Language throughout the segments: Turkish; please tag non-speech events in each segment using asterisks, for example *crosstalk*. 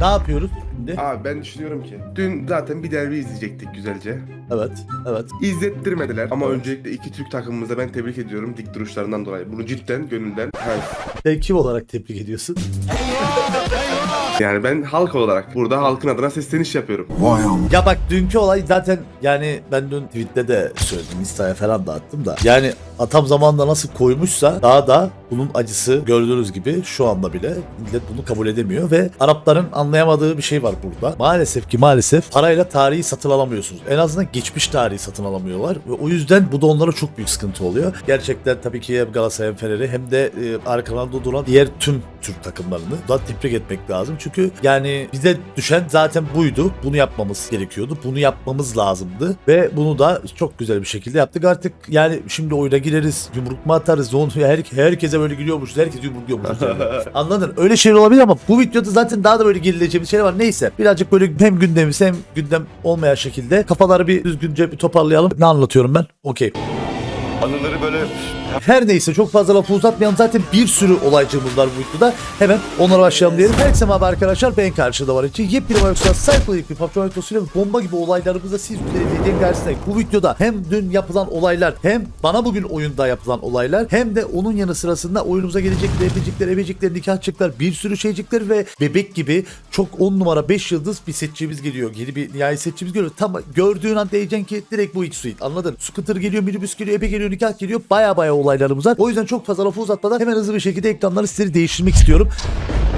Ne yapıyoruz şimdi? Abi ben düşünüyorum ki dün zaten bir derbi izleyecektik güzelce. Evet, evet. İzlettirmediler ama öncelikle iki Türk takımımıza ben tebrik ediyorum dik duruşlarından dolayı. Bunu cidden gönülden. Evet. Sen kim olarak tebrik ediyorsun? Yani ben halk olarak burada halkın adına sesleniş yapıyorum. Ya bak dünkü olay zaten yani ben dün tweette de söyledim Insta'ya falan da attım da yani atam zamanında nasıl koymuşsa daha da bunun acısı gördüğünüz gibi şu anda bile millet bunu kabul edemiyor ve Arapların anlayamadığı bir şey var burada. Maalesef ki maalesef parayla tarihi satın alamıyorsunuz. En azından geçmiş tarihi satın alamıyorlar ve o yüzden bu da onlara çok büyük sıkıntı oluyor. Gerçekten tabii ki hem Galatasaray hem Fener'i hem de e, arkalarında duran diğer tüm Türk takımlarını da tebrik etmek lazım. Çünkü yani bize düşen zaten buydu. Bunu yapmamız gerekiyordu. Bunu yapmamız lazımdı. Ve bunu da çok güzel bir şekilde yaptık. Artık yani şimdi oyuna gireriz. Yumruk mu atarız? Onu, her, herkese böyle giriyormuşuz. Herkes yumrukluyormuş. *laughs* Anladın? Öyle şeyler olabilir ama bu videoda zaten daha da böyle gerileceğimiz şeyler var. Neyse. Birazcık böyle hem gündemimiz hem gündem olmayan şekilde kafaları bir düzgünce bir toparlayalım. Ne anlatıyorum ben? Okey. Anıları böyle Her neyse çok fazla lafı uzatmayalım. Zaten bir sürü olaycığımız var bu videoda. Hemen onlara başlayalım diyelim. Herkese merhaba arkadaşlar. Ben karşıda var için yepyeni bir yoksa sayfalık bir PUBG ve bomba gibi olaylarımızla siz üzerinde karşısındayım. Bu videoda hem dün yapılan olaylar hem bana bugün oyunda yapılan olaylar hem de onun yanı sırasında oyunumuza gelecekler, ebecikler, ebecikler, nikahçıklar, bir sürü şeycikler ve bebek gibi çok 10 numara 5 yıldız bir setçimiz geliyor. Yeni bir nihai setçimiz geliyor. Tam gördüğün an diyeceksin ki direkt bu X-Suite anladın. Scooter geliyor, minibüs geliyor, ebe geliyor, nikah geliyor. Baya baya olaylarımız var. O yüzden çok fazla lafı uzatmadan hemen hızlı bir şekilde ekranları sizleri değiştirmek istiyorum.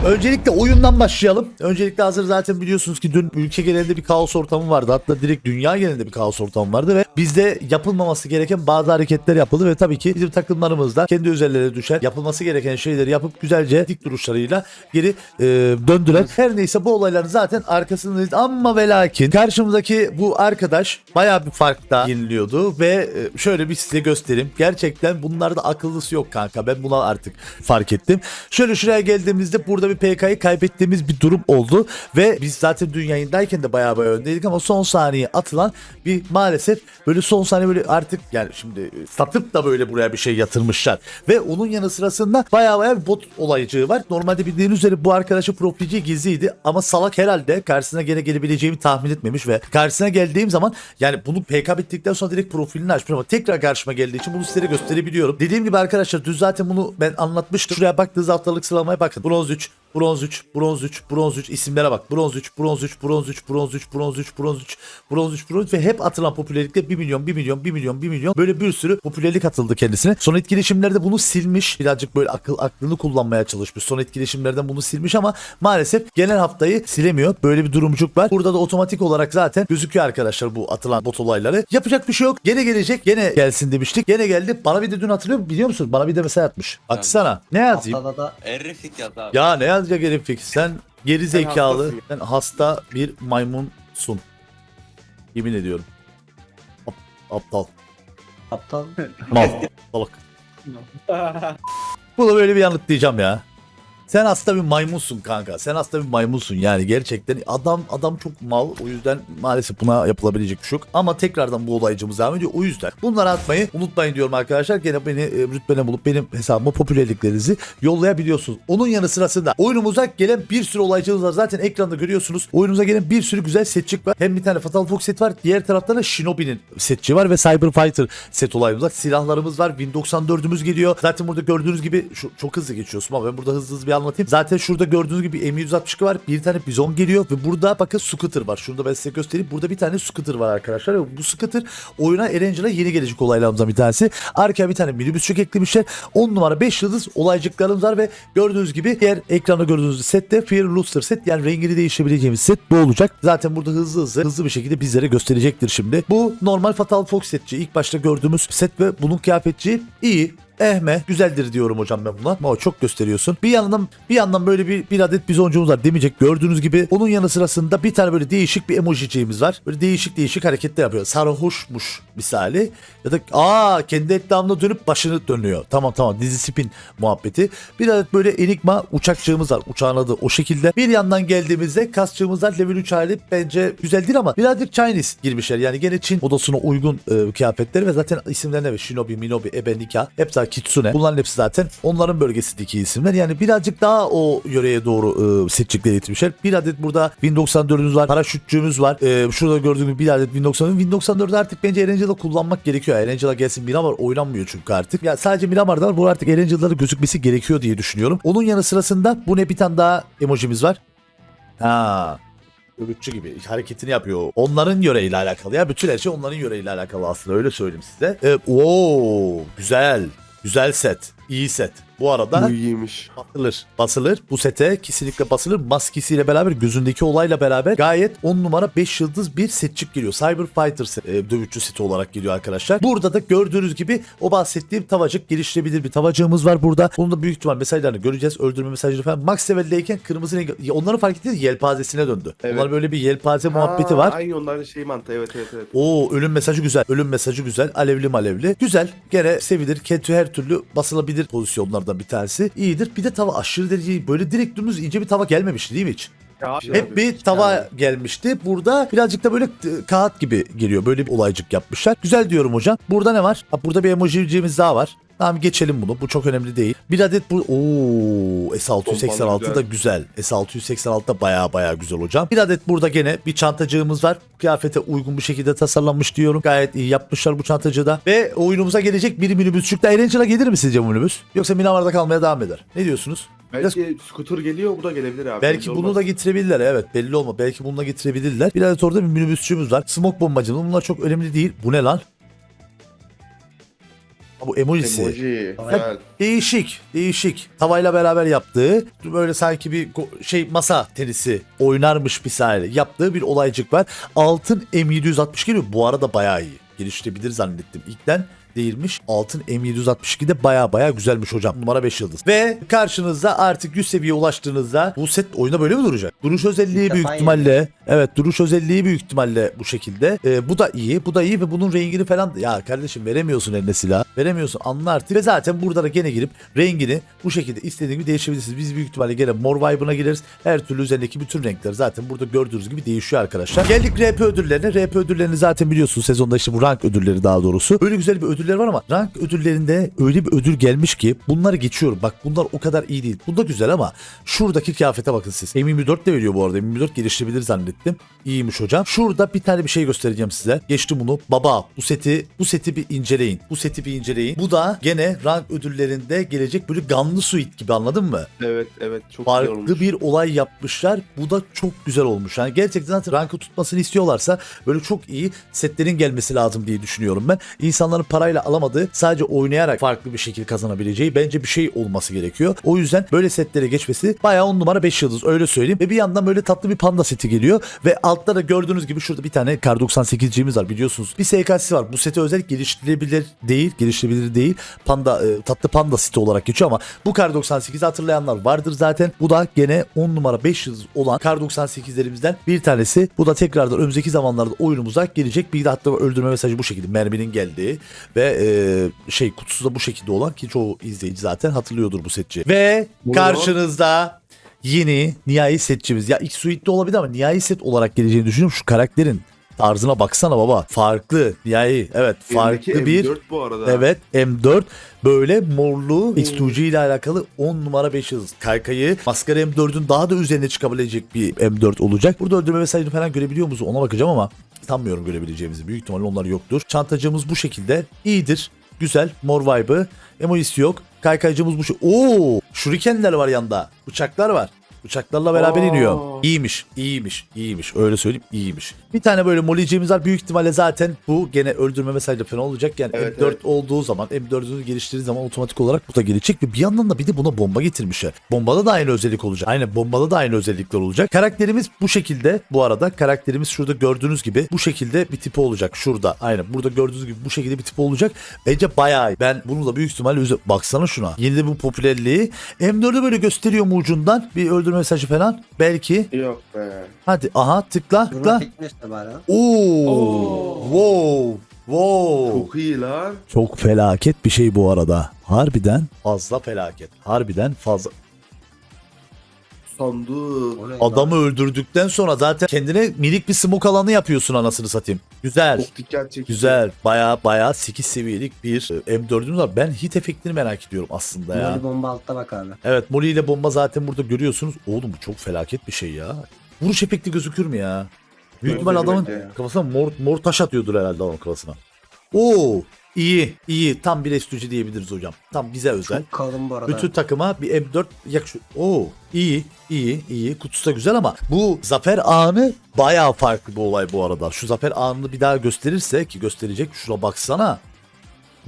Öncelikle oyundan başlayalım. Öncelikle hazır zaten biliyorsunuz ki dün ülke genelinde bir kaos ortamı vardı. Hatta direkt dünya genelinde bir kaos ortamı vardı ve bizde yapılmaması gereken bazı hareketler yapıldı ve tabii ki bizim takımlarımız da kendi üzerlerine düşen yapılması gereken şeyleri yapıp güzelce dik duruşlarıyla geri e, döndüler. Her neyse bu olayların zaten arkasındayız ama ve lakin karşımızdaki bu arkadaş bayağı bir farkta yeniliyordu ve e, şöyle bir size göstereyim. Gerçekten bunlarda akıllısı yok kanka. Ben buna artık fark ettim. Şöyle şuraya geldiğimizde burada bir PK'yı kaybettiğimiz bir durum oldu ve biz zaten dün yayındayken de bayağı bayağı öndeydik ama son saniye atılan bir maalesef böyle son saniye böyle artık yani şimdi e, satıp da böyle buraya bir şey yatırmışlar ve onun yanı sırasında bayağı bayağı bir bot olaycığı var. Normalde bildiğiniz üzere bu arkadaşın profilci gizliydi ama salak herhalde karşısına gene gelebileceğimi tahmin etmemiş ve karşısına geldiğim zaman yani bunu PK bittikten sonra direkt profilini açmış ama tekrar karşıma geldiği için bunu sizlere gösterebiliyorum. Dediğim gibi arkadaşlar dün zaten bunu ben anlatmıştım. Şuraya baktığınız haftalık sıralamaya bakın. Bronz 3, Bronz 3, Bronz 3, Bronz 3 isimlere bak. Bronz 3, Bronz 3, Bronz 3, Bronz 3, Bronz 3, Bronz 3, Bronz 3, Bronz 3 ve hep atılan popülerlikte 1 milyon, 1 milyon, 1 milyon, 1 milyon böyle bir sürü popülerlik atıldı kendisine. Son etkileşimlerde bunu silmiş. Birazcık böyle akıl aklını kullanmaya çalışmış. Son etkileşimlerden bunu silmiş ama maalesef genel haftayı silemiyor. Böyle bir durumcuk var. Burada da otomatik olarak zaten gözüküyor arkadaşlar bu atılan bot olayları. Yapacak bir şey yok. Gene gelecek. Gene gelsin demiştik. Gene geldi. Bana bir de dün hatırlıyor musun? Biliyor musun? Bana bir de mesaj atmış. Baksana. Ne yazayım? Haftada da Errefik yaz abi. Ya ne yazacak herif peki? Sen geri zekalı, hastasın. sen hasta bir maymunsun. Yemin ediyorum. Ap- aptal. aptal Mal. Salak. *laughs* Bu da böyle bir yanıtlayacağım ya. Sen hasta bir maymunsun kanka. Sen hasta bir maymunsun yani gerçekten. Adam adam çok mal. O yüzden maalesef buna yapılabilecek bir şey. Ama tekrardan bu olaycımız devam ediyor. O yüzden bunları atmayı unutmayın diyorum arkadaşlar. Gene beni e, rütbene bulup benim hesabıma popülerliklerinizi yollayabiliyorsunuz. Onun yanı sırasında oyunumuza gelen bir sürü olaycımız var. Zaten ekranda görüyorsunuz. Oyunumuza gelen bir sürü güzel setçik var. Hem bir tane Fatal Fox set var. Diğer tarafta da Shinobi'nin setçi var ve Cyber Fighter set olayımız var. Silahlarımız var. 1094'ümüz geliyor. Zaten burada gördüğünüz gibi şu, çok hızlı geçiyorsun ama ben burada hızlı hızlı bir anlatayım. Zaten şurada gördüğünüz gibi M162 var. Bir tane bizon geliyor ve burada bakın scooter var. Şunu da ben size göstereyim. Burada bir tane scooter var arkadaşlar. Ve bu scooter oyuna Erangel'a yeni gelecek olaylarımızdan bir tanesi. Arkaya bir tane minibüsçük eklemişler. 10 numara 5 yıldız olaycıklarımız var ve gördüğünüz gibi diğer ekranda gördüğünüz sette Fear Looster set yani rengini değiştirebileceğimiz set bu olacak. Zaten burada hızlı hızlı hızlı bir şekilde bizlere gösterecektir şimdi. Bu normal Fatal Fox setçi. İlk başta gördüğümüz set ve bunun kıyafetçi iyi. Ehme güzeldir diyorum hocam ben buna. Ama çok gösteriyorsun. Bir yandan bir yandan böyle bir, bir adet bizoncumuz var demeyecek. Gördüğünüz gibi onun yanı sırasında bir tane böyle değişik bir emojiciğimiz var. Böyle değişik değişik hareketler yapıyor. Sarhoşmuş misali. Ya da aa kendi etrafına dönüp başını dönüyor. Tamam tamam dizi spin muhabbeti. Bir adet böyle enigma uçakçığımız var. Uçağın adı o şekilde. Bir yandan geldiğimizde kasçığımız var. Level 3 hali bence güzel değil ama birazcık Chinese girmişler. Yani gene Çin odasına uygun e, kıyafetleri ve zaten isimlerine ve Shinobi, Minobi, Ebe, Nika hep zaten Kitsune. Bunların hepsi zaten onların bölgesindeki isimler. Yani birazcık daha o yöreye doğru e, seçecekleri etmişler. Bir adet burada Win 94'ümüz var. Paraşütçüğümüz var. E, şurada gördüğünüz bir adet Win 94. Win 94'ü artık bence Erangel'da kullanmak gerekiyor. Erangel'a gelsin Miramar oynanmıyor çünkü artık. Ya sadece Miramar'da var. Bu artık Erangel'da da gözükmesi gerekiyor diye düşünüyorum. Onun yanı sırasında bu ne bir tane daha emojimiz var. Ha. Örükçü gibi hareketini yapıyor. Onların yöreyle alakalı ya. Bütün her şey onların yöreyle alakalı aslında öyle söyleyeyim size. Ee, oo, güzel. Güzel set. İyi set. Bu arada Bu iyiymiş. basılır. Basılır. Bu sete kesinlikle basılır. Maskesiyle beraber gözündeki olayla beraber gayet 10 numara 5 yıldız bir setçik geliyor. Cyber Fighter set, e, dövüşçü seti olarak geliyor arkadaşlar. Burada da gördüğünüz gibi o bahsettiğim tavacık geliştirebilir bir tavacığımız var burada. Bunun da büyük ihtimal mesajlarını göreceğiz. Öldürme mesajları falan. Max level'deyken kırmızı rengi. Onları fark ettiniz yelpazesine döndü. Evet. Onlar böyle bir yelpaze muhabbeti var. Aynı onların şey mantığı evet evet evet. Oo ölüm mesajı güzel. Ölüm mesajı güzel. Alevli malevli. Güzel. Gene sevilir. Kentü her türlü basılabilir pozisyonlardan bir tanesi. İyidir. Bir de tava aşırı derece böyle direkt dümdüz ince bir tava gelmemişti değil mi hiç? Hep bir tava gelmişti. Burada birazcık da böyle e, kağıt gibi geliyor. Böyle bir olaycık yapmışlar. Güzel diyorum hocam. Burada ne var? Ha, burada bir emojicimiz daha var. Tamam geçelim bunu. Bu çok önemli değil. Bir adet bu. Oo S686 Pompalı da güzel. güzel. S686 da baya baya güzel hocam. Bir adet burada gene bir çantacığımız var. Kıyafete uygun bir şekilde tasarlanmış diyorum. Gayet iyi yapmışlar bu çantacığı da. Ve oyunumuza gelecek bir minibüsçük de Erangel'a gelir mi sizce bu minibüs? Yoksa Minamar'da kalmaya devam eder. Ne diyorsunuz? Biraz- Belki scooter geliyor bu da gelebilir abi. Belki bunu olmaz. da getirebilirler evet belli olma. Belki bunu da getirebilirler. Bir adet orada bir minibüsçümüz var. Smoke bombacımız bunlar çok önemli değil. Bu ne lan? Ha, Bu emojisi. Emoji. Güzel. Değişik, değişik. Tavayla beraber yaptığı, böyle sanki bir şey masa tenisi oynarmış misali yaptığı bir olaycık var. Altın M760 geliyor. Bu arada bayağı iyi. Geliştirebilir zannettim. İlkten değilmiş. Altın M762 de baya baya güzelmiş hocam. Numara 5 yıldız. Ve karşınızda artık 100 seviyeye ulaştığınızda bu set oyunda böyle mi duracak? Duruş özelliği İlk büyük ihtimalle evet duruş özelliği büyük ihtimalle bu şekilde. Ee, bu da iyi. Bu da iyi ve bunun rengini falan ya kardeşim veremiyorsun eline silah. Veremiyorsun anla artık. Ve zaten burada da gene girip rengini bu şekilde istediğin gibi değiştirebilirsiniz. Biz büyük ihtimalle gene mor vibe'ına gireriz. Her türlü üzerindeki bütün renkler zaten burada gördüğünüz gibi değişiyor arkadaşlar. Geldik RP ödüllerine. RP ödüllerini zaten biliyorsunuz sezonda işte bu rank ödülleri daha doğrusu. Öyle güzel bir ödüller var ama rank ödüllerinde öyle bir ödül gelmiş ki bunları geçiyorum. Bak bunlar o kadar iyi değil. Bunda güzel ama şuradaki kıyafete bakın siz. M24 de veriyor bu arada. M24 geliştirebilir zannettim. İyiymiş hocam. Şurada bir tane bir şey göstereceğim size. Geçtim bunu. Baba bu seti bu seti bir inceleyin. Bu seti bir inceleyin. Bu da gene rank ödüllerinde gelecek böyle ganlı suit gibi anladın mı? Evet evet çok güzel farklı olmuş. bir olay yapmışlar. Bu da çok güzel olmuş. Yani gerçekten zaten rankı tutmasını istiyorlarsa böyle çok iyi setlerin gelmesi lazım diye düşünüyorum ben. İnsanların parayla alamadığı sadece oynayarak farklı bir şekilde kazanabileceği bence bir şey olması gerekiyor. O yüzden böyle setlere geçmesi bayağı 10 numara 5 yıldız öyle söyleyeyim. Ve bir yandan böyle tatlı bir panda seti geliyor. Ve altta da gördüğünüz gibi şurada bir tane Kar 98'ciğimiz var biliyorsunuz. Bir SK'si var. Bu sete özel geliştirilebilir değil. Geliştirilebilir değil. Panda e, tatlı panda seti olarak geçiyor ama bu Kar 98'i hatırlayanlar vardır zaten. Bu da gene 10 numara 5 yıldız olan Kar 98'lerimizden bir tanesi. Bu da tekrardan önümüzdeki zamanlarda oyunumuza gelecek. Bir de hatta öldürme mesajı bu şekilde merminin geldiği ve e, şey kutusu da bu şekilde olan ki çoğu izleyici zaten hatırlıyordur bu setçi. Ve karşınızda yeni nihai setçimiz. Ya ilk suite'de olabilir ama nihai set olarak geleceğini düşünüyorum. Şu karakterin tarzına baksana baba. Farklı. Nihai. Evet farklı Elindeki bir M4 bu arada. Evet M4 böyle morlu X2G ile alakalı 10 numara 5 yıldız. Kaykayı maskara M4'ün daha da üzerine çıkabilecek bir M4 olacak. Burada öldürme mesajını falan görebiliyor musunuz ona bakacağım ama sanmıyorum görebileceğimizi. Büyük ihtimalle onlar yoktur. Çantacığımız bu şekilde. iyidir. Güzel. Mor vibe'ı. Emojisi yok. Kaykaycımız bu şey. Oo! Şurikenler var yanında. Bıçaklar var. Bıçaklarla beraber Aa. iniyor. İyiymiş, iyiymiş, iyiymiş. Öyle söyleyeyim, iyiymiş. Bir tane böyle moliciğimiz var. Büyük ihtimalle zaten bu gene öldürme mesajı falan olacak. Yani Evet, M4 evet. olduğu zaman, M4'ünü geliştirdiği zaman otomatik olarak bu da gelecek. Ve bir yandan da bir de buna bomba getirmişler. Bombada da aynı özellik olacak. Aynen bombada da aynı özellikler olacak. Karakterimiz bu şekilde. Bu arada karakterimiz şurada gördüğünüz gibi bu şekilde bir tipi olacak. Şurada aynen burada gördüğünüz gibi bu şekilde bir tipi olacak. Bence bayağı iyi. Ben bunu da büyük ihtimalle üze- baksana şuna. Yeni de bu popülerliği. M4'ü böyle gösteriyor mu ucundan? Bir öldürme mesajı falan. Belki. Yok be. Hadi aha tıkla Buna tıkla. tekme işte bari. ha. Oo. Wow. Wow. Çok iyi lan. Çok felaket bir şey bu arada. Harbiden fazla felaket. Harbiden fazla. Sandık. Adamı öldürdükten sonra zaten kendine minik bir smoke alanı yapıyorsun anasını satayım. Güzel. Çok dikkat çekici. Güzel. Baya baya 8 seviyelik bir e, M4'ümüz var. Ben hit efektini merak ediyorum aslında ya. Böyle bomba altta bak abi. Evet Molly ile bomba zaten burada görüyorsunuz. Oğlum bu çok felaket bir şey ya. Vuruş efekti gözükür mü ya? Büyük ihtimal adamın kafasına mor, mor taş atıyordur herhalde adamın kafasına. Oo iyi iyi tam bir estücü diyebiliriz hocam. Tam bize özel. Çok kalın bu arada. Bütün takıma bir M4 yakışıyor. Oo iyi iyi iyi kutusu da güzel ama bu zafer anı bayağı farklı bir olay bu arada. Şu zafer anını bir daha gösterirse ki gösterecek şuna baksana.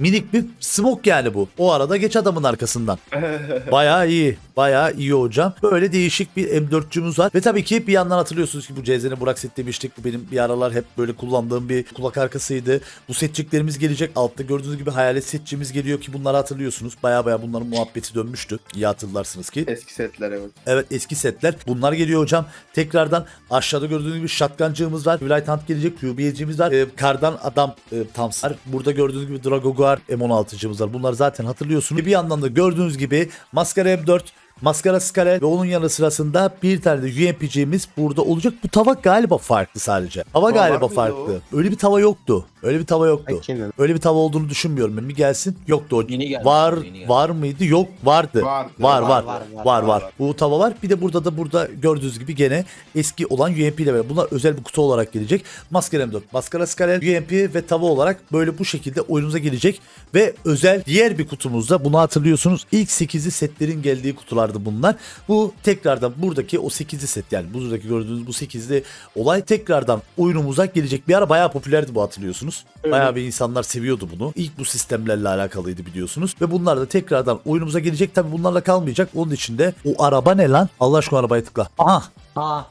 Minik bir smoke yani bu. O arada geç adamın arkasından. *laughs* Bayağı iyi. Bayağı iyi hocam. Böyle değişik bir M4'cümüz var. Ve tabii ki bir yandan hatırlıyorsunuz ki bu CZ'ni Burak set demiştik. Bu benim bir aralar hep böyle kullandığım bir kulak arkasıydı. Bu setçiklerimiz gelecek. Altta gördüğünüz gibi hayalet setçimiz geliyor ki bunları hatırlıyorsunuz. Baya baya bunların muhabbeti dönmüştü. İyi hatırlarsınız ki. Eski setler evet. Evet eski setler. Bunlar geliyor hocam. Tekrardan aşağıda gördüğünüz gibi shotguncığımız var. Light Hunt gelecek. QB'cimiz var. Ee, kardan adam e, Tams var. Burada gördüğünüz gibi Dragoguar M16'cımız var. Bunlar zaten hatırlıyorsunuz. Bir yandan da gördüğünüz gibi Maskara M4 Maskara Skalel ve onun yanı sırasında bir tane de UMP'ciğimiz burada olacak. Bu tava galiba farklı sadece. Tava var galiba farklı. Öyle bir tava yoktu. Öyle bir tava yoktu. Öyle bir tava olduğunu düşünmüyorum ben. Bir gelsin. Yoktu o. Yeni geldi, var yeni geldi. var mıydı? Yok vardı. Vardı. Var var. Var, Var var, var. var. Bu tava var. Bir de burada da burada gördüğünüz gibi gene eski olan UMP ile beraber. Bunlar özel bir kutu olarak gelecek. Maskara M4, Maskara Skalel, UMP ve tava olarak böyle bu şekilde oyunumuza gelecek. Ve özel diğer bir kutumuzda bunu hatırlıyorsunuz. İlk 8'li setlerin geldiği kutulardı bunlar. Bu tekrardan buradaki o 8'li set yani buradaki gördüğünüz bu 8'li olay tekrardan oyunumuza gelecek. Bir ara bayağı popülerdi bu hatırlıyorsunuz. Bayağı bir insanlar seviyordu bunu. İlk bu sistemlerle alakalıydı biliyorsunuz. Ve bunlar da tekrardan oyunumuza gelecek. Tabi bunlarla kalmayacak. Onun için de o araba ne lan? Allah aşkına arabaya tıkla. Aha Aa.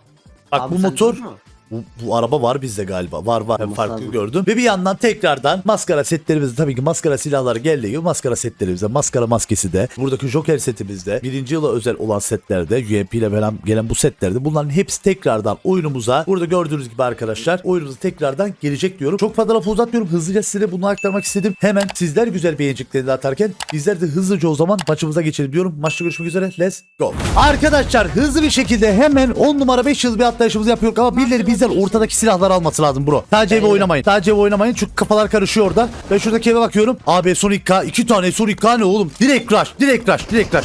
Bak Abi bu sen motor duydun mu? Bu, bu araba var bizde galiba. Var var. Ben Olması farklı lazım. gördüm. Ve bir yandan tekrardan maskara setlerimizde tabii ki maskara silahları gibi maskara setlerimizde maskara maskesi de buradaki Joker setimizde birinci yıla özel olan setlerde UMP ile falan gelen bu setlerde bunların hepsi tekrardan oyunumuza burada gördüğünüz gibi arkadaşlar oyunumuza tekrardan gelecek diyorum. Çok fazla lafı uzatmıyorum. Hızlıca size bunu aktarmak istedim. Hemen sizler güzel beğeneceklerini atarken bizler de hızlıca o zaman maçımıza geçelim diyorum. Maçta görüşmek üzere. Let's go. Arkadaşlar hızlı bir şekilde hemen 10 numara 5 yıl bir atlayışımızı yapıyoruz ama birileri bizden ortadaki silahları alması lazım bro. Sadece eve oynamayın. Sadece eve oynamayın çünkü kafalar karışıyor orada. Ben şuradaki eve bakıyorum. Abi Sonic K 2 tane Sonic K ne oğlum? Direkt rush, direkt rush, direkt rush.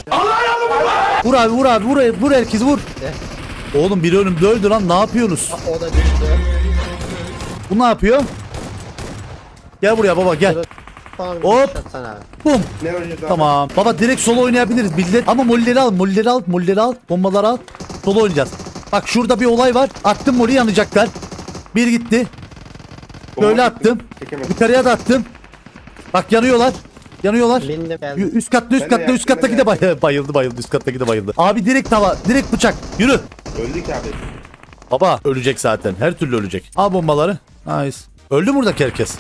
Vur abi vur abi vur vur herkes vur. Oğlum biri önümde öldü lan ne yapıyorsunuz? O da düştü. Bu ne yapıyor? Gel buraya baba gel. Tamam. Hop. Abi. Bum. Ne abi? Tamam. Baba direkt solo oynayabiliriz. Millet ama molleri al, molleri al, molleri al, bombaları al. Solo oynayacağız. Bak şurada bir olay var. Attım moli yanacaklar. Bir gitti. Böyle attım. çekemedim. Yukarıya da attım. Bak yanıyorlar. Yanıyorlar. Geldi. Üst katta üst Ben de katta yaktım, üst kattaki ben de de bay- *laughs* bayıldı bayıldı üst kattaki de bayıldı. Abi direkt tava direkt bıçak yürü. Öldük abi. Baba ölecek zaten her türlü ölecek. Al bombaları. Nice. Öldü mü buradaki herkes?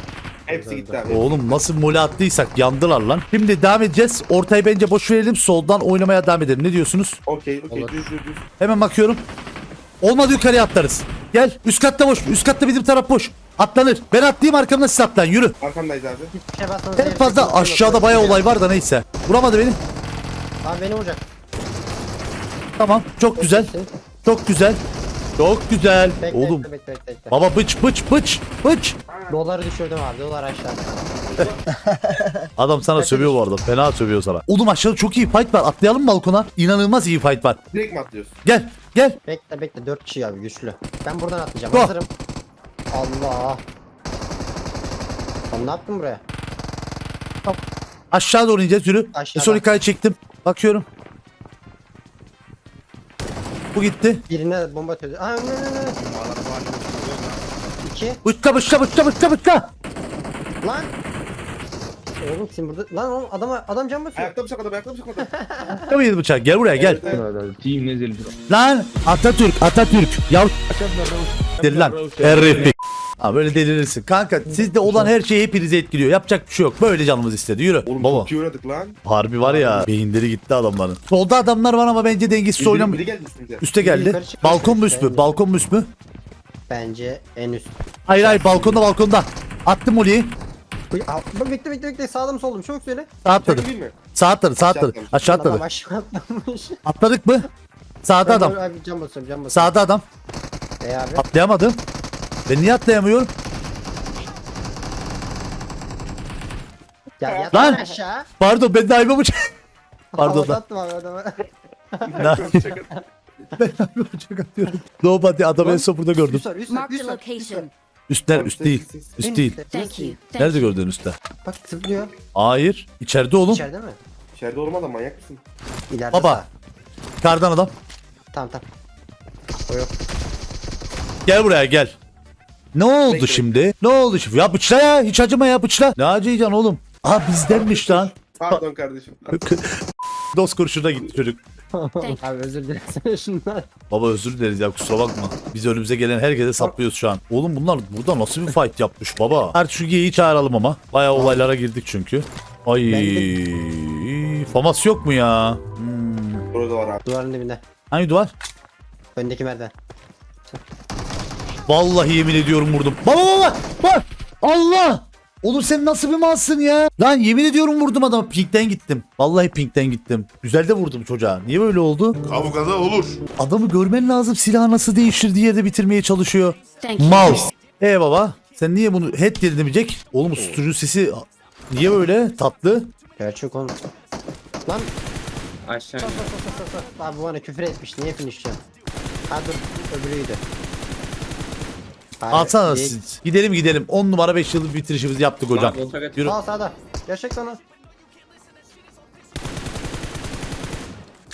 Hepsi gitti abi. Oğlum nasıl mole attıysak yandılar lan. Şimdi devam edeceğiz. Ortayı bence boş verelim. Soldan oynamaya devam edelim. Ne diyorsunuz? Okey okey Olur. düz düz düz. Hemen bakıyorum. Olmadı yukarıya atlarız. Gel. Üst katta boş. Üst katta bizim taraf boş. Atlanır. Ben atlayayım arkamda siz atlayın. Yürü. Arkamdayız abi. Hiçbir şey En fazla aşağıda bayağı olay var da neyse. Vuramadı beni. Abi beni vuracak. Tamam. Çok güzel. Çok güzel. Çok güzel. Bekle, Oğlum. bekle, bekle, bekle. Baba bıç bıç bıç bıç. Doları düşürdüm abi. Dolar aşağıda. *laughs* Adam sana sövüyor bu arada. Fena sövüyor sana. Oğlum aşağıda çok iyi fight var. Atlayalım mı balkona? İnanılmaz iyi fight var. Direkt mi atlıyorsun? Gel. Gel. Bekle bekle. 4 kişi abi güçlü. Ben buradan atlayacağım. Go. Hazırım. Allah. Sen ne yaptın buraya? Aşağı doğru ineceğiz. Yürü. Aşağıda. Son hikaye çektim. Bakıyorum. Bu gitti. Birine bomba atıyordu. Aa, ne, ne, ne. 2. Bıçka bıçka bıçka bıçka bıçka. Lan. Oğlum sen burada. Lan oğlum adama adam can basıyor. Ayakta bıçak adam ayakta bıçak adam. Bıçka mıydı bıçak? Gel buraya gel. Team nezeli. Lan Atatürk Atatürk. Yav deli lan. Herif. Ha böyle delirirsin. Kanka sizde olan her şey hepinizi etkiliyor. Yapacak bir şey yok. Böyle canımız istedi. Yürü. Oğlum Baba. çok iyi oynadık lan. Harbi var ya. Beyinleri gitti adamların. Solda adamlar var ama bence dengesiz Biri- oynamıyor. Biri geldi üstünüze. Üste geldi. Balkon mu üst mü? Balkon mu üst mü? Bence en üst. Hayır hayır balkonda balkonda. Attım Oli'yi. Bekle bekle bekle sağda mı solda mı çabuk söyle. Sağ atladı. Çekil değil mi? Sağ atladı sağ atladı. atlamış. Aşağı Adam atladı. aşağı atlamış. Atladık mı? Sağda adam. Abi cam basıyorum cam basıyorum. Sağda adam. E abi. Atlayamadım. Ben niye atlayamıyorum? Ya yat Lan! aşağı. Pardon ben daima bıçak. *laughs* Pardon Havada lan. attım abi adama. Ben daima *laughs* bıçak atıyorum. Nobody adamı en son burada gördüm. Üst var üst var Marked üst a var. üst var. location. Üstler üst değil. Üst değil. Thank you. Thank Nerede you. gördün üstte? Bak tıklıyor. Hayır. içeride oğlum. İçeride mi? İçeride olma da manyak mısın? İleride Baba. sağ. Kardan adam. Tamam tamam. O yok. Gel buraya gel. Ne oldu Bekle. şimdi? Ne oldu şimdi? Ya bıçla ya. Hiç acıma ya bıçla. Ne acıyacaksın oğlum? Aa bizdenmiş lan. Pardon kardeşim. *laughs* Dost kurşuna gitti çocuk. Abi özür dilerim şundan. Baba özür dileriz ya kusura bakma. Biz önümüze gelen herkese saplıyoruz şu an. Oğlum bunlar burada nasıl bir fight yapmış baba? Her şu geyiği çağıralım ama. Bayağı olaylara girdik çünkü. Ay. Famas yok mu ya? Hmm. Burada var abi. Duvarın dibinde. Hangi duvar? Öndeki merdiven. Vallahi yemin ediyorum vurdum. Baba baba bak. Allah. Oğlum sen nasıl bir malsın ya? Lan yemin ediyorum vurdum adamı. Pink'ten gittim. Vallahi Pink'ten gittim. Güzel de vurdum çocuğa. Niye böyle oldu? Kavgada olur. Adamı görmen lazım. Silahı nasıl değiştirdiği yerde bitirmeye çalışıyor. Mal. E baba sen niye bunu head dedin demeyecek? Oğlum susturucu sesi niye böyle tatlı? Gerçek oğlum. Lan Aşağı. Abi bu bana küfür etmiş. Niye finishliyorum? Ha dur öbürüydü. Alsana değil. siz. Gidelim gidelim. 10 numara 5 yıllık bitirişimizi yaptık hocam. Lan, yolda götür. Yürü. Sağ sağda. Gerçek onu.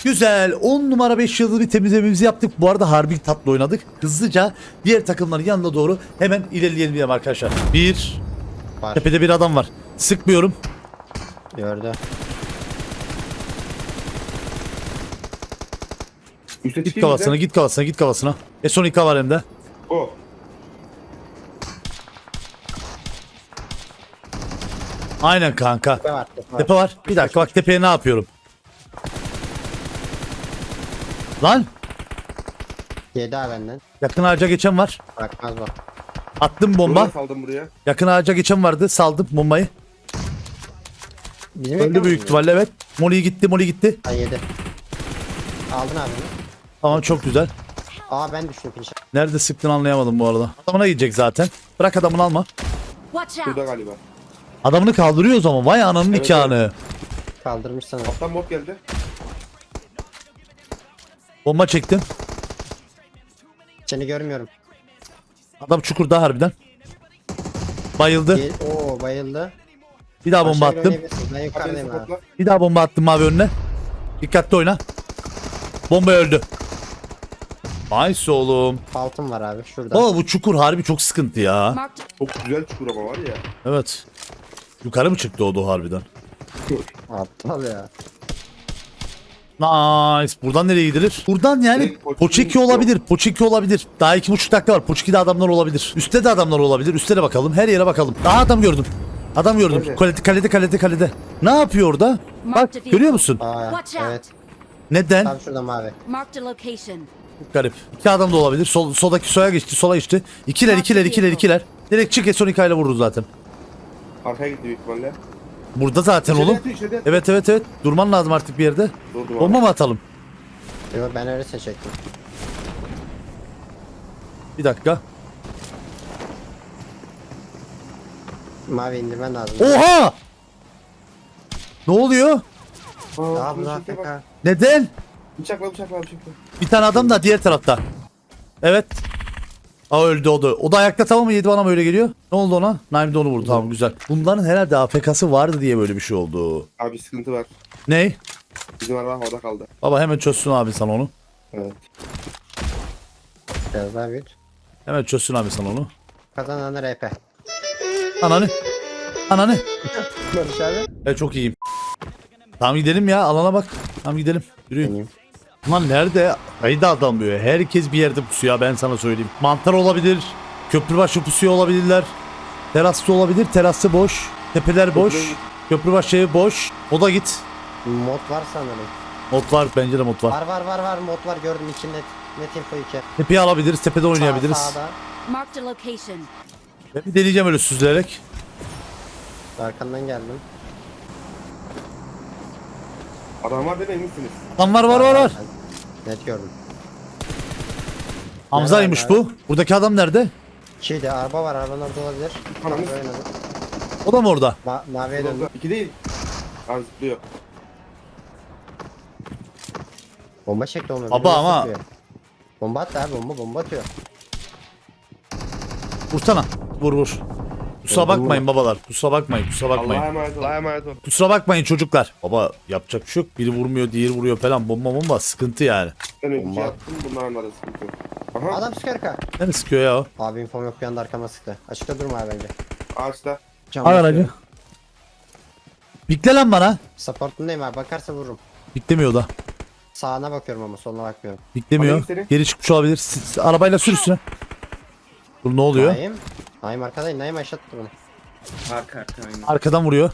Güzel. 10 numara 5 yıldız bir temizlememizi yaptık. Bu arada harbi tatlı oynadık. Hızlıca diğer takımların yanına doğru hemen ilerleyelim diyelim arkadaşlar. Bir. Var. Tepede bir adam var. Sıkmıyorum. Gördü. Üste Git çıkayım bir de. git kafasına git kafasına. E son iki var hem de. O. Aynen kanka. Tepe var. Tepe var. Tepe var. Bir dakika bak tepeye ne yapıyorum. Lan Yedi benden. yakın ağaca geçen var. Bırakmaz bu. Attım bomba. Bomba. saldım buraya. Yakın ağaca geçen vardı. Saldım bombayı. Bizim Öldü büyük ihtimalle evet. Molly gitti, Molly gitti. Ha yedi. Aldın abi. Tamam çok güzel. Aa ben düştüm finish. Nerede sıktın anlayamadım bu arada. Adamına gidecek zaten. Bırak adamını alma. Watch out. Şurada galiba. Adamını kaldırıyoruz ama vay ananın Evet, nikahını. Kaldırmış sana. Alttan bot geldi. Bomba çektim. Seni görmüyorum. Adam çukurda harbiden. Bayıldı. Oo bayıldı. Bir daha bomba attım. Ben yukarıdayım abi. Bir daha bomba attım mavi önüne. Dikkatli oyna. Bomba öldü. Nice oğlum. Altın var abi şurada. Baba bu çukur harbi çok sıkıntı ya. Çok güzel çukur ama var ya. Evet. Yukarı mı çıktı o da harbiden? Aptal ya. Nice. Buradan nereye gidilir? Buradan yani Direkt Poçiki Poçiki yok. olabilir. Poçiki olabilir. Daha iki buçuk dakika var. Poçiki'de adamlar olabilir. Üstte de adamlar olabilir. Üstte de bakalım. Her yere bakalım. Daha adam gördüm. Adam gördüm. Nerede? Kalede, kalede, kalede, kalede. Ne yapıyor orada? Bak görüyor musun? Aa Watch out. evet. Neden? Tam şurada mavi. Marked a location. Garip. İki adam da olabilir. Sol, soldaki sola geçti. Sola geçti. İkiler, ikiler, ikiler, ikiler. Direkt çık Esonika ile vururuz zaten. Arkaya gitti büyük ihtimalle. Burada zaten İçeri oğlum. yatıyor, içeri yatıyor. Evet evet evet. Durman lazım artık bir yerde. Durdum Bomba abi. mı atalım? Yo ben öyle seçecektim. Bir dakika. Mavi indirmen lazım. Oha! Ne oluyor? Aa, şuraya bak. AFK. Neden? Bıçakla bıçakla bıçakla. Bir tane adam da diğer tarafta. Evet. Aa öldü o da. O da ayakta tamam mı? Yedi bana mı öyle geliyor? Ne oldu ona? Naim de onu vurdu. Tamam güzel. Bunların herhalde AFK'sı vardı diye böyle bir şey oldu. Abi sıkıntı var. Ney? Bizim araba havada kaldı. Baba hemen çözsün abi sen onu. Evet. Biraz daha büyüt. Hemen çözsün abi sen onu. Kazanan RP. Ananı. Ananı. Barış abi. Evet çok iyiyim. Tamam gidelim ya alana bak. Tamam gidelim. Yürüyün. Benim. Lan nerede? Ayda adam diyor. Herkes bir yerde pusuyor ben sana söyleyeyim. Mantar olabilir. Köprübaşı pusuyor olabilirler. Terasta olabilir. Terası boş. Tepeler boş. Köprü- Köprübaşı evi boş. O da git. Mod var sanırım. Mod var. Bence de mod var. Var var var var mod var gördüm iki net. Net info 2. Tepeyi alabiliriz. Tepede oynayabiliriz. Sağ, sağda. Marked a location. Ben bir deneyeceğim öyle süzülerek. Arkandan geldim. Adam var değil mi eminsiniz? Lan var var var var. Net gördüm. Hamza'ymış bu. Buradaki adam nerede? Şeyde araba var arabanın orada olabilir. Ananı Araba oynadı. O da mı orada? Ma maviye döndü. İki değil. Az zıplıyor. Bomba çekti onu. Baba ama-. Bomba attı abi bomba bomba atıyor. Vursana. Vur vur. Kusura bakmayın babalar. Kusura bakmayın. Kusura Allah'a bakmayın. emanet ol. Allah'a emanet ol. Kusura bakmayın çocuklar. Baba yapacak bir şey yok. Biri vurmuyor, diğeri vuruyor falan. Bomba bomba sıkıntı yani. Ben Bomba. yaptım. Bundan da sıkıntı yok. Aha. Adam sıkıyor ka. Ne sıkıyor ya o? Abi infom yok bir anda arkama sıktı. Açıkta durma abi bence. Ağaçta. Cam Al aracı. Bikle lan bana. Supportundayım abi bakarsa vururum. Biklemiyor da. Sağına bakıyorum ama soluna bakmıyorum. Biklemiyor. Alayım seni. Geri çıkmış olabilir. Siz- siz arabayla sür üstüne. Dur ne oluyor? Naim arkadayım. Naim aşağı tuttu beni. Arka arka aynen. Arkadan vuruyor.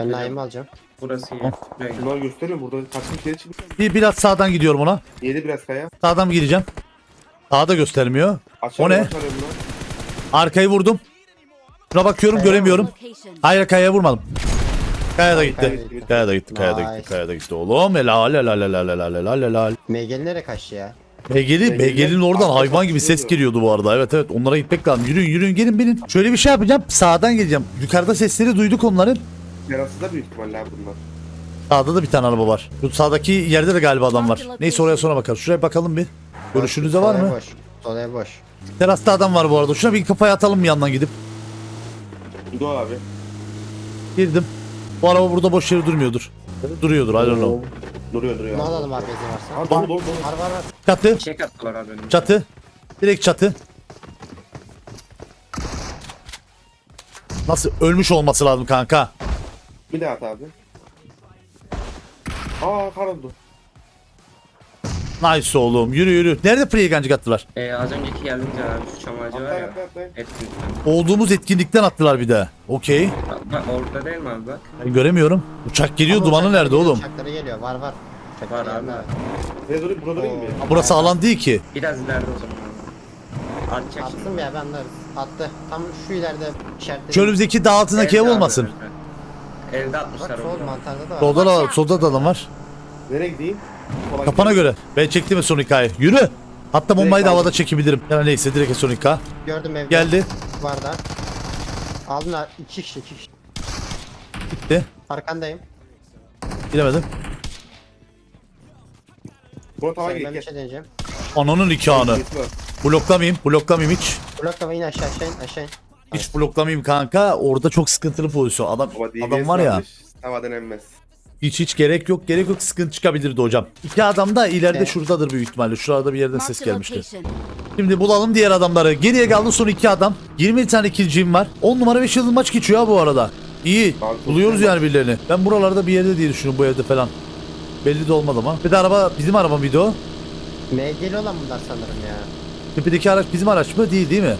Ben Naim'i alacağım. Burası iyi. Buraya Bunlar gösteriyor. Burada kaçmış yeri çıkmış. Bir biraz sağdan gidiyorum ona. Yedi biraz kaya. Sağdan gireceğim. Sağda göstermiyor. Aşağı O ne? aşağı bunlar. Arkayı vurdum. Şuna bakıyorum göremiyorum. Location. Hayır kayaya vurmadım. Kaya da gitti. Kaya gitti. Kaya da gitti. Kaya da Nice. gitti. Kaya da gitti. Oğlum helal helal helal helal helal helal. MG'li nereye kaçtı ya? BG'li, BG'nin oradan hayvan gibi ses geliyordu bu arada. Evet evet onlara gitmek lazım. Yürüyün yürüyün gelin binin. Şöyle bir şey yapacağım. Sağdan geleceğim. Yukarıda sesleri duyduk onların. Terasında büyük ihtimalle abi bunlar. Sağda da bir tane araba var. Şu sağdaki yerde de galiba adam var. Neyse oraya sonra bakalım. Şuraya bakalım bir. Görüşünüzde var mı? boş. Solaya boş. Terasta adam var bu arada. Şuna bir kafaya atalım bir yandan gidip. Doğu abi. Girdim. Bu araba burada boş yere durmuyordur. Duruyordur. I don't know. Duruyor duruyor. Ne abi. alalım abi benzin varsa? Ha dolu dolu dolu. Var var var. Çatı. Çek attılar abi önümüze. Çatı. Direkt çatı. Nasıl ölmüş olması lazım kanka. Bir daha at abi. Aa kar oldu. Nice oğlum. Yürü yürü. Nerede free gancık attılar? Ee, az önceki geldiğince abi şu var ya. Etkinlikten. Olduğumuz etkinlikten attılar bir de. Okey. Bak, bak orada değil mi abi bak. Ben göremiyorum. Uçak geliyor. Ama Dumanı uçakları nerede geliyor, oğlum? Uçakları geliyor var var. Uçakları Var abi. Ne durayım burada durayım mı? Burası alan değil ki. Biraz ileride o zaman abi. Atacak şimdi. Attım ya ben de attı. Tam şu ileride işaretledim. Şu önümüzdeki dağ altındaki ev Evde abi, olmasın. Evde Bak atmışlar sol onu. mantarda da var. Solda da, solda da adam var. Nereye gideyim? Kolay Kafana gelsin. göre. Ben çektim son hikaye. Yürü. Hatta bombayı da aldım. havada çekebilirim. Yani neyse direkt son hikaye. Gördüm evde. Geldi. Var da. Aldılar. iki kişi iki kişi. Gitti. Arkandayım. Giremedim. Murat hava Sen ben bir şey deneyeceğim. Ananın nikahını. Bloklamayayım. Bloklamayayım hiç. Bloklama in aşağı aşağı in aşağı in. Hiç bloklamayayım kanka. Orada çok sıkıntılı pozisyon. Adam adam var ya. Havadan emmez. Hiç hiç gerek yok. Gerek yok. Sıkıntı çıkabilirdi hocam. İki adam da ileride Evet. şuradadır büyük ihtimalle. Şurada bir yerden ses Marked a gelmişti. location. Şimdi bulalım diğer adamları. Geriye kaldı son iki adam. 20 tane killcim var. 10 numara 5 yıldız maç geçiyor ha bu arada. İyi. Buluyoruz yani birilerini. Ben buralarda bir yerde diye düşünüyorum bu evde falan. Belli de olmadı ama. Bir de araba bizim araba mıydı o? MG'li olan bunlar sanırım ya. Tepedeki araç bizim araç mı? Değil değil mi?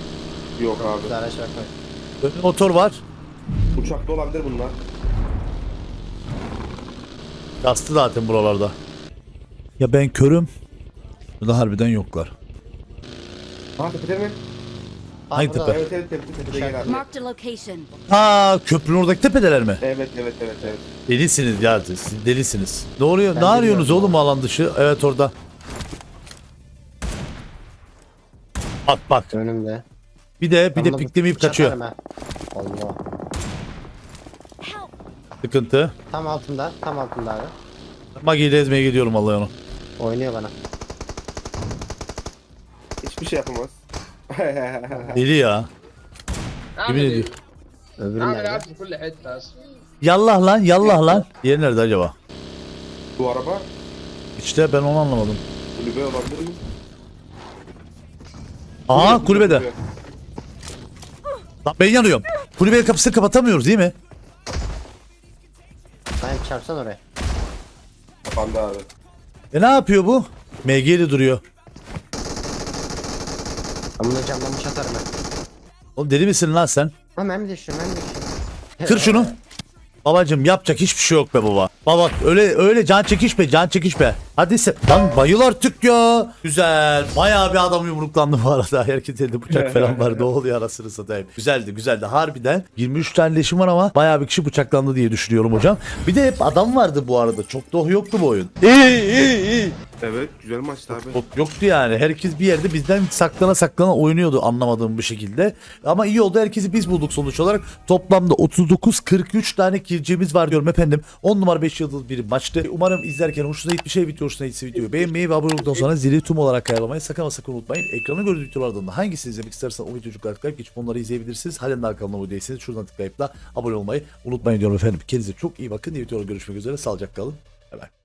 Yok abi. Var. Önde motor var. Uçakta olabilir bunlar. Kastı zaten buralarda. Ya ben körüm. Burada harbiden yoklar. Ha tepede mi? Hangi tepe? Evet evet tepede tepede gel abi. Marked a location. Ha köprünün oradaki tepedeler mi? Evet evet evet evet. Delisiniz ya siz delisiniz. Ne oluyor? Ben ne arıyorsunuz oğlum alan dışı? Evet orada. Bak bak. Önümde. Bir de bir de Anladım. piklemeyip kaçıyor. Allah. Sıkıntı. Tam altında. Tam altında abi. Magi ile ezmeye gidiyorum vallahi onu. Oynuyor bana. Hiçbir şey yapamaz. *laughs* Deli ya. Yemin اعمل ediyorum. Öbürü اعمل nerede? عاد في كل حته هسه Yallah lan yallah lan. Yer nerede acaba? Bu araba İşte ben onu anlamadım. kulübe olabilir mi? Aha Kulübe, kulübede. kulübe. Lan ben yanıyorum. Kulübenin kapısını kapatamıyoruz değil mi? Çarpsan oraya. Kapandı abi. E ne yapıyor bu? MG'li duruyor. Ben bunu camlamış atarım ben. Oğlum deli misin lan sen? Ha ben mi düştüm ben mi düştüm? Kır şunu. Babacım yapacak hiçbir şey yok be baba. Baba öyle öyle can çekişme can çekişme. Hadi sen. Lan bayıl artık ya. Güzel. Bayağı bir adam yumruklandı bu arada. *laughs* Herkes elde bıçak *laughs* falan var. Ne oluyor arasını satayım. Güzeldi güzeldi. Harbiden 23 tane leşim var ama bayağı bir kişi bıçaklandı diye düşünüyorum hocam. Bir de hep adam vardı bu arada. Çok da yoktu bu oyun. İyi iyi iyi. Evet güzel maçtı abi. Yok, yoktu yani. Herkes bir yerde bizden saklana saklana oynuyordu anlamadığım bir şekilde. Ama iyi oldu. Herkesi biz bulduk sonuç olarak. Toplamda 39-43 tane kilcimiz var diyorum efendim. 10 numara 5 yıldız bir maçtı. Umarım izlerken hoşuna gitmiş şey video hoşuna gitse videoyu beğenmeyi ve abone olduktan sonra zili tüm olarak ayarlamayı sakın sakın unutmayın. Ekrana gördüğünüz videolardan da hangisini izlemek istersen o videoyu tıklayıp geçip onları izleyebilirsiniz. Halen daha kanalıma değilseniz şuradan tıklayıp da abone olmayı unutmayın diyorum efendim. Kendinize çok iyi bakın. Diğer videoda görüşmek üzere. Sağlıcakla kalın. Bay bay.